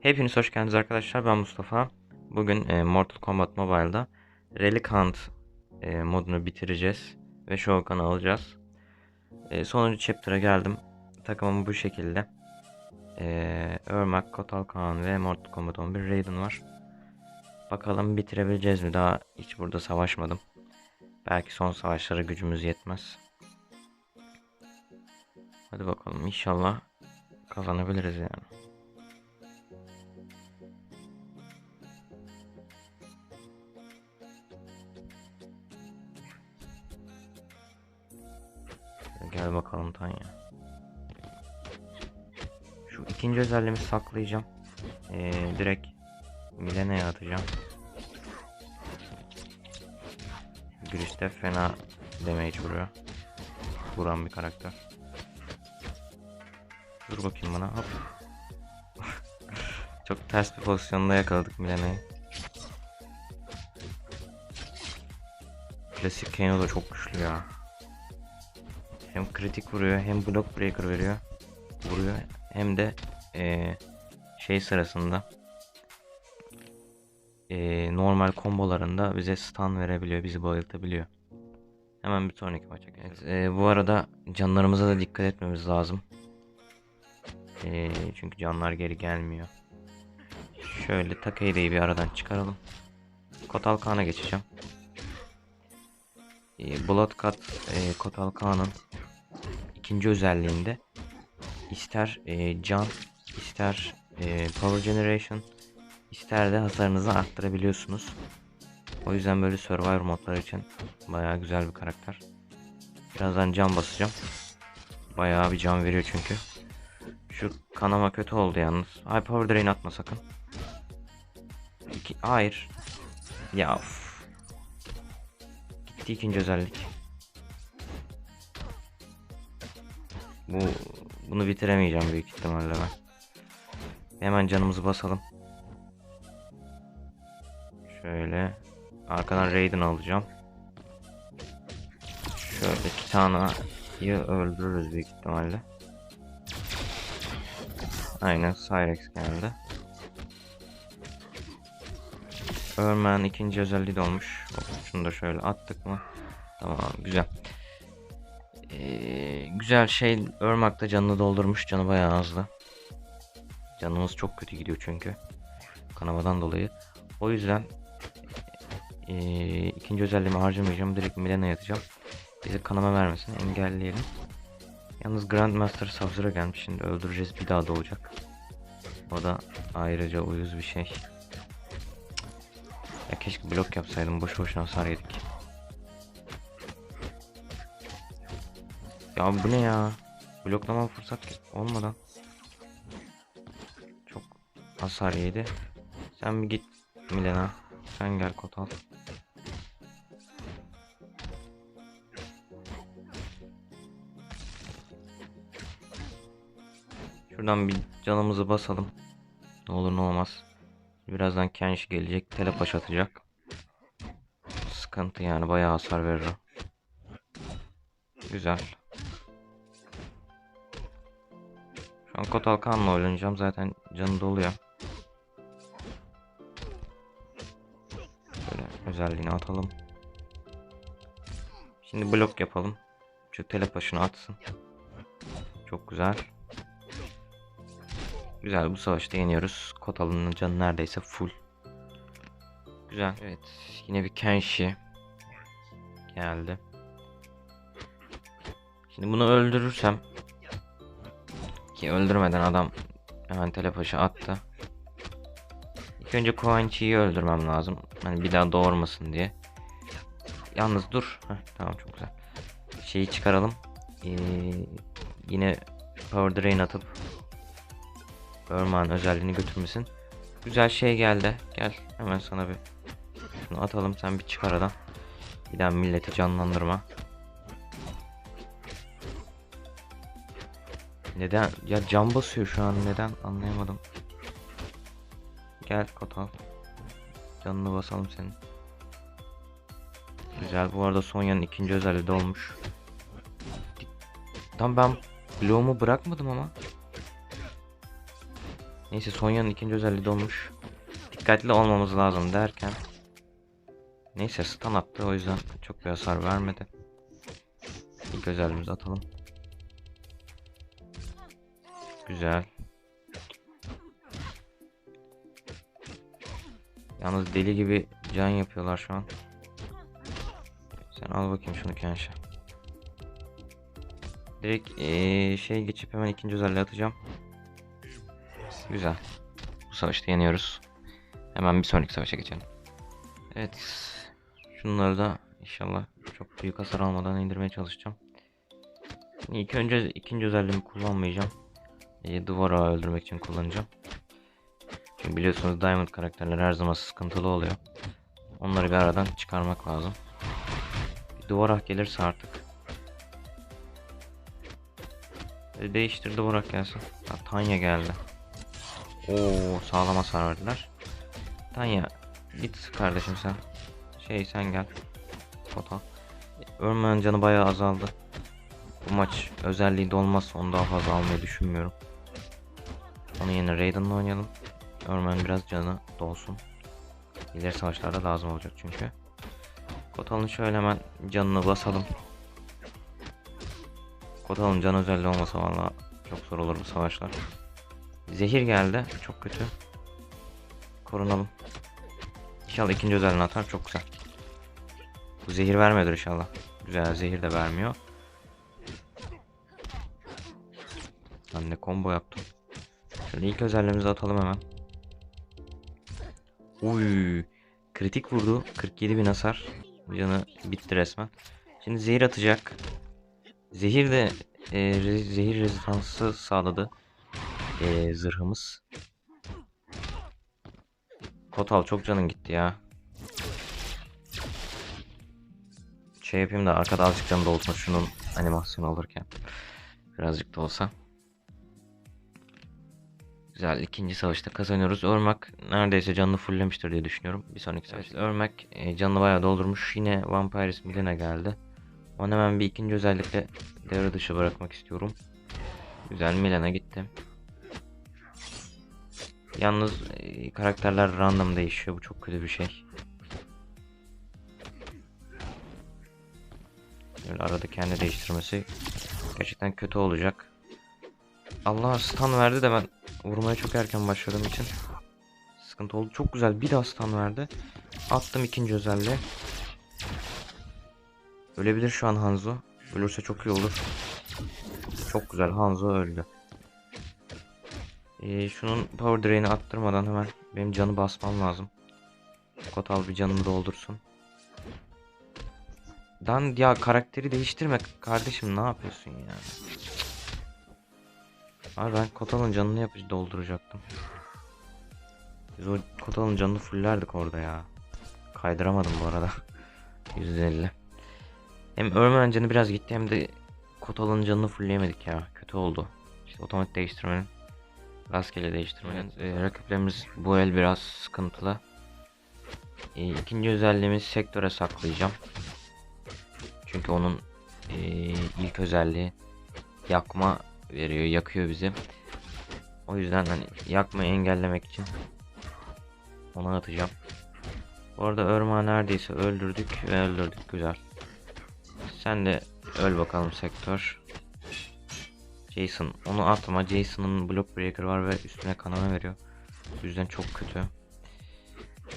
Hepiniz hoş geldiniz arkadaşlar. Ben Mustafa. Bugün e, Mortal Kombat Mobile'da Relic Hunt e, modunu bitireceğiz ve Kahn'ı alacağız. E, sonuncu chapter'a geldim. Takımım bu şekilde. E, Ermac, Kotal Khan ve Mortal Kombat 11 Raiden var. Bakalım bitirebileceğiz mi? Daha hiç burada savaşmadım. Belki son savaşlara gücümüz yetmez. Hadi bakalım inşallah kazanabiliriz yani. Gel bakalım Tanya. Şu ikinci özelliğimi saklayacağım. Ee, direkt Milene'ye atacağım. Girişte fena damage vuruyor. Vuran bir karakter. Dur bakayım bana. Hop. Çok ters bir pozisyonda yakaladık Milene'yi. Klasik Kano da çok güçlü ya. Hem kritik vuruyor hem block breaker veriyor. Vuruyor hem de eee, şey sırasında eee, normal kombolarında bize stun verebiliyor, bizi bayıltabiliyor. Hemen bir sonraki maça geçelim. Evet, bu arada canlarımıza da dikkat etmemiz lazım. Eee, çünkü canlar geri gelmiyor. Şöyle Takei'yi bir aradan çıkaralım. Kotal Khan'a geçeceğim. Eee, Blood Cut eee, Kotal Khan'ın ikinci özelliğinde ister e, can, ister e, power generation, ister de hasarınızı arttırabiliyorsunuz. O yüzden böyle survivor modlar için bayağı güzel bir karakter. Birazdan can basacağım. Bayağı bir can veriyor çünkü. Şu kanama kötü oldu yalnız. Ay power drain atma sakın. İki, hayır. Ya of. Gitti ikinci özellik. Bu bunu bitiremeyeceğim büyük ihtimalle ben. Hemen canımızı basalım. Şöyle arkadan Raiden alacağım. Şöyle Kitana'yı öldürürüz büyük ihtimalle. Aynen Cyrex geldi. Örmen ikinci özelliği de olmuş. Şunu da şöyle attık mı? Tamam güzel. Güzel şey Örmak'ta canını doldurmuş. Canı bayağı azdı. Canımız çok kötü gidiyor çünkü. Kanamadan dolayı. O yüzden ee, ikinci özelliğimi harcamayacağım. Direkt Milena'ya atacağım. Bize kanama vermesini engelleyelim. Yalnız Grandmaster Sub-Zero gelmiş. Şimdi öldüreceğiz. Bir daha doğacak. O da ayrıca uyuz bir şey. Ya keşke blok yapsaydım. Boş boşuna hasar yedik. Ya bu ne ya? Bloklama fırsat olmadan. Çok hasar yedi. Sen bir git Milena. Sen gel Kotal. Şuradan bir canımızı basalım. Ne olur ne olmaz. Birazdan Kenshi gelecek. Telepaş atacak. Sıkıntı yani bayağı hasar verir o. Güzel. Şu an Khan'la oynayacağım. Zaten canı doluyor. Şöyle özelliğini atalım. Şimdi blok yapalım. Şu telepaşını atsın. Çok güzel. Güzel bu savaşta yeniyoruz. Kotal'ın canı neredeyse full. Güzel. Evet. Yine bir Kenshi geldi. Şimdi bunu öldürürsem ki öldürmeden adam hemen telepaşı attı. İlk önce Koanchi'yi öldürmem lazım. Hani bir daha doğurmasın diye. Yalnız dur. Heh, tamam çok güzel. Şeyi çıkaralım. Ee, yine Power Drain atıp Örman özelliğini götürmesin. Güzel şey geldi. Gel hemen sana bir şunu atalım sen bir çıkar aradan. Bir daha milleti canlandırma. Neden? Ya cam basıyor şu an neden anlayamadım. Gel Kotal. Canını basalım senin. Güzel bu arada Sonya'nın ikinci özelliği de olmuş. Tam ben bloğumu bırakmadım ama. Neyse Sonya'nın ikinci özelliği dolmuş. Dikkatli olmamız lazım derken. Neyse stun attı o yüzden çok bir hasar vermedi. İlk özelliğimizi atalım. Güzel. Yalnız deli gibi can yapıyorlar şu an. Sen al bakayım şunu Kenşe. Direkt eee, şey geçip hemen ikinci özelliği atacağım. Güzel. Bu savaşta yeniyoruz. Hemen bir sonraki savaşa geçelim. Evet. Şunları da inşallah çok büyük hasar almadan indirmeye çalışacağım. İlk önce ikinci özelliğimi kullanmayacağım. E, duvara öldürmek için kullanacağım. Çünkü biliyorsunuz Diamond karakterler her zaman sıkıntılı oluyor. Onları bir aradan çıkarmak lazım. Bir duvarak gelirse artık. E, değiştir duvarak gelsin. Ha, Tanya geldi. Oo sağlam hasar verdiler. Tanya git kardeşim sen. Şey sen gel. Foto. Örmen canı bayağı azaldı. Bu maç özelliği de olmazsa onu daha fazla almayı düşünmüyorum. Onun yerine Raiden'la oynayalım. Örmen biraz canı dolsun. İleri savaşlarda lazım olacak çünkü. Kotal'ın şöyle hemen canını basalım. Kotal'ın can özelliği olmasa valla çok zor olur bu savaşlar. Zehir geldi. Çok kötü. Korunalım. İnşallah ikinci özelliğini atar. Çok güzel. Bu zehir vermiyordur inşallah. Güzel zehir de vermiyor. Ben de combo yaptım. Şöyle ilk özelliğimizi atalım hemen. Uy, kritik vurdu. 47 bin hasar. Canı bitti resmen. Şimdi zehir atacak. Zehir de e, re- zehir rezistansı sağladı. E, zırhımız. Kotal çok canın gitti ya. Şey yapayım da arkada azıcık canı da olsun şunun animasyonu olurken. Birazcık da olsa. Güzel ikinci savaşta kazanıyoruz. Örmak neredeyse canını fulllemiştir diye düşünüyorum. Bir sonraki savaşta Örmek e, canını bayağı doldurmuş. Yine Vampiris Milena geldi. Onu hemen bir ikinci özellikle devre dışı bırakmak istiyorum. Güzel Milena gitti. Yalnız e, karakterler random değişiyor. Bu çok kötü bir şey. Böyle arada kendi değiştirmesi gerçekten kötü olacak. Allah stun verdi de ben vurmaya çok erken başladığım için sıkıntı oldu. Çok güzel bir stun verdi. Attım ikinci özelliği. Ölebilir şu an Hanzo. Ölürse çok iyi olur. Çok güzel Hanzo öldü. Ee, şunun power drain'i attırmadan hemen benim canı basmam lazım. Kotal bir canımı doldursun. Dan ya karakteri değiştirme kardeşim ne yapıyorsun yani? Abi ben Kotal'ın canını yapıcı dolduracaktım. Biz o Kotal'ın canını fullerdik orada ya. Kaydıramadım bu arada. %50. Hem Örmen canı biraz gitti hem de Kotal'ın canını fullleyemedik ya. Kötü oldu. İşte otomatik değiştirmenin rastgele değiştirmenin. Ee, rakiplerimiz bu el biraz sıkıntılı. Ee, ikinci özelliğimiz sektöre saklayacağım. Çünkü onun ee, ilk özelliği yakma veriyor, yakıyor bizi. O yüzden hani yakmayı engellemek için ona atacağım. Bu arada Örma neredeyse öldürdük ve öldürdük güzel. Sen de öl bakalım sektör. Jason onu atma. Jason'ın block breaker var ve üstüne kanama veriyor. Bu yüzden çok kötü.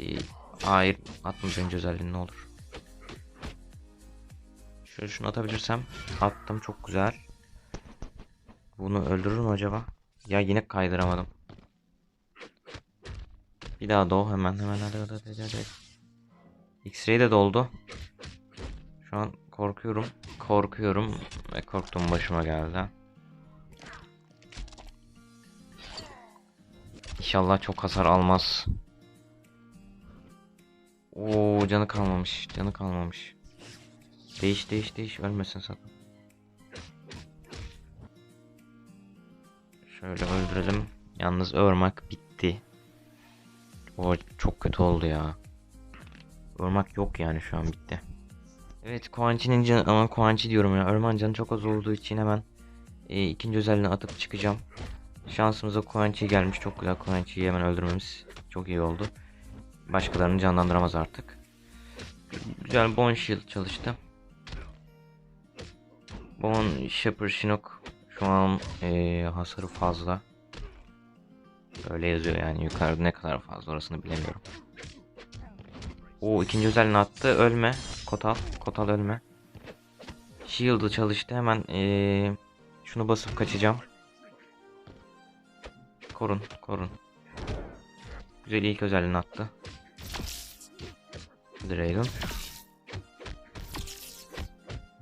Ee, hayır atmayacağım özelliğini ne olur. Şöyle şunu atabilirsem attım çok güzel. Bunu öldürür mü acaba? Ya yine kaydıramadım. Bir daha doğ hemen hemen hadi hadi hadi hadi. X-ray de doldu. Şu an korkuyorum. Korkuyorum ve korktuğum başıma geldi. İnşallah çok hasar almaz. Oo canı kalmamış. Canı kalmamış. Değiş değiş değiş ölmesin sakın. Şöyle öldürelim. Yalnız örmak bitti. O çok kötü oldu ya. Örmak yok yani şu an bitti. Evet Kuanchi'nin canı ama Kuanchi diyorum ya. Örman canı çok az olduğu için hemen e, ikinci özelliğini atıp çıkacağım. Şansımıza Koenchi gelmiş. Çok güzel Koenchi'yi hemen öldürmemiz çok iyi oldu. Başkalarını canlandıramaz artık. Güzel Bone Shield çalıştı. Bone Shepherd Shinnok şu an eee, hasarı fazla. Öyle yazıyor yani yukarıda ne kadar fazla orasını bilemiyorum. O ikinci özelliğini attı. Ölme. Kotal. Kotal ölme. Shield'ı çalıştı. Hemen eee, şunu basıp kaçacağım. Korun. Korun. Güzel ilk özelliğini attı. Dragon.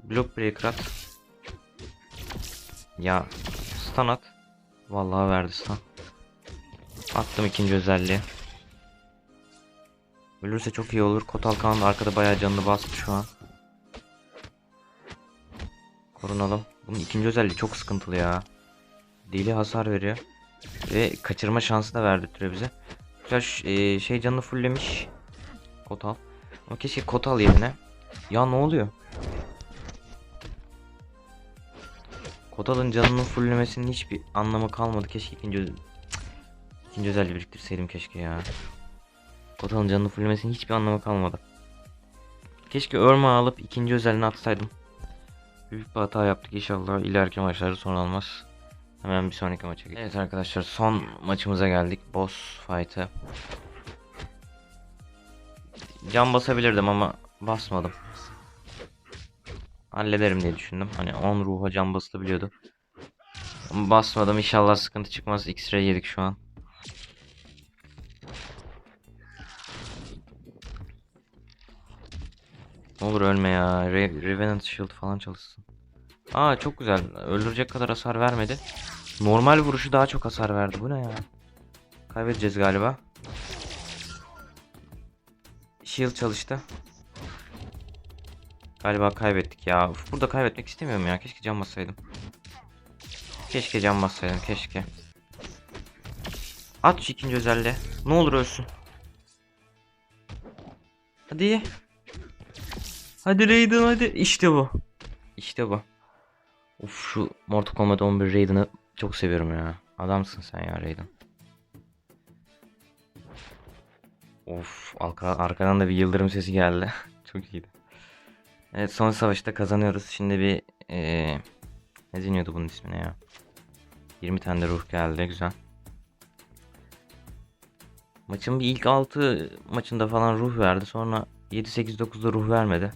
Block Breaker at. Ya stun at. Vallahi verdi stun. Attım ikinci özelliği. Ölürse çok iyi olur. Kotal Kaan da arkada bayağı canını bastı şu an. Korunalım. Bunun ikinci özelliği çok sıkıntılı ya. Deli hasar veriyor. Ve kaçırma şansı da verdi türe bize. Güzel e, şey canını fulllemiş. Kotal. Ama keşke Kotal yerine. Ya ne oluyor? Kotal'ın canının fulllemesinin hiçbir anlamı kalmadı. Keşke ikinci Cık. ikinci özelliği biriktirseydim keşke ya. Kotal'ın canını fulllemesinin hiçbir anlamı kalmadı. Keşke örme alıp ikinci özelliğini atsaydım. Büyük bir hata yaptık inşallah ileriki maçlarda son olmaz. Hemen bir sonraki maça geçelim. Evet arkadaşlar son maçımıza geldik. Boss fight'ı. Can basabilirdim ama basmadım. Hallederim diye düşündüm. Hani 10 ruha can basılabiliyordu. Basmadım. İnşallah sıkıntı çıkmaz. X-ray yedik şu an. Ne olur ölme ya. Re Revenant Shield falan çalışsın. Aa çok güzel. Öldürecek kadar hasar vermedi. Normal vuruşu daha çok hasar verdi. Bu ne ya? Kaybedeceğiz galiba. Shield çalıştı. Galiba kaybettik ya. Uf, burada kaybetmek istemiyorum ya. Keşke can bassaydım. Keşke can bassaydım. Keşke. At şu ikinci özelliğe. Ne olur ölsün. Hadi. Hadi Raiden hadi. İşte bu. İşte bu. Uf şu Mortal Kombat 11 Raiden'ı çok seviyorum ya. Adamsın sen ya Raiden. Of arka, arkadan da bir yıldırım sesi geldi. çok iyiydi. Evet son savaşta kazanıyoruz. Şimdi bir eee ne deniyordu bunun ismine ya? 20 tane de ruh geldi güzel. Maçın bir ilk 6 maçında falan ruh verdi. Sonra 7 8 9'da ruh vermedi.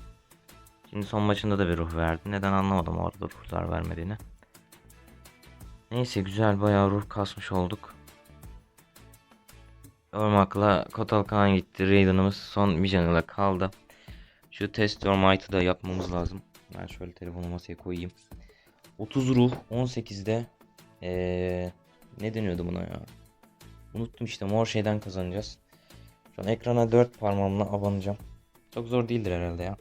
Şimdi son maçında da bir ruh verdi. Neden anlamadım orada ruhlar vermediğini. Neyse güzel bayağı ruh kasmış olduk. Ormak'la Kotal Khan gitti. Raiden'ımız son Vision'la kaldı. Şu test your might'ı da yapmamız lazım. Ben şöyle telefonu masaya koyayım. 30 ruh 18'de ee, ne deniyordu buna ya? Unuttum işte mor şeyden kazanacağız. Şu an ekrana 4 parmağımla abanacağım. Çok zor değildir herhalde ya.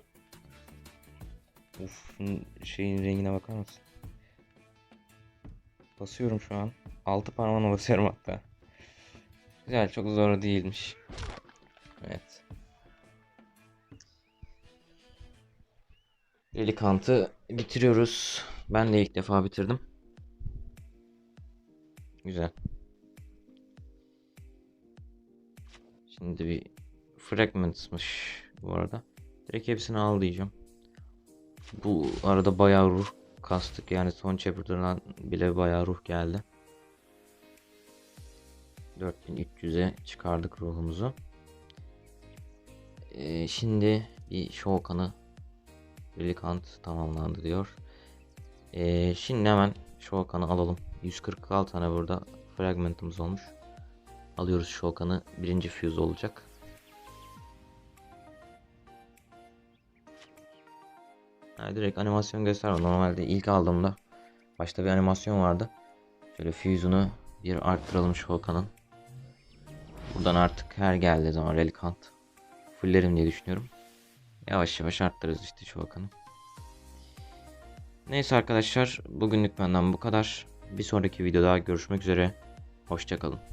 Uf şeyin rengine bakar mısın? Basıyorum şu an. 6 parmağına basıyorum hatta. Güzel çok zor değilmiş. Evet. Relikant'ı bitiriyoruz. Ben de ilk defa bitirdim. Güzel. Şimdi bir fragments'mış bu arada. Direkt hepsini al diyeceğim. Bu arada bayağı ruh kastık yani son chapter'dan bile bayağı ruh geldi. 4300'e çıkardık ruhumuzu. Ee, şimdi bir Shokan'ı Relikant tamamlandı diyor. Ee, şimdi hemen Shokan'ı alalım. 146 tane burada fragmentımız olmuş. Alıyoruz Shokan'ı. Birinci fuse olacak. Ha, direkt animasyon gösterme. Normalde ilk aldığımda başta bir animasyon vardı. Şöyle fuse'unu bir arttıralım Shokan'ın. Buradan artık her geldiği zaman Relikant fullerim diye düşünüyorum. Yavaş yavaş arttırırız işte Shokan'ı. Neyse arkadaşlar bugünlük benden bu kadar. Bir sonraki videoda görüşmek üzere. Hoşçakalın.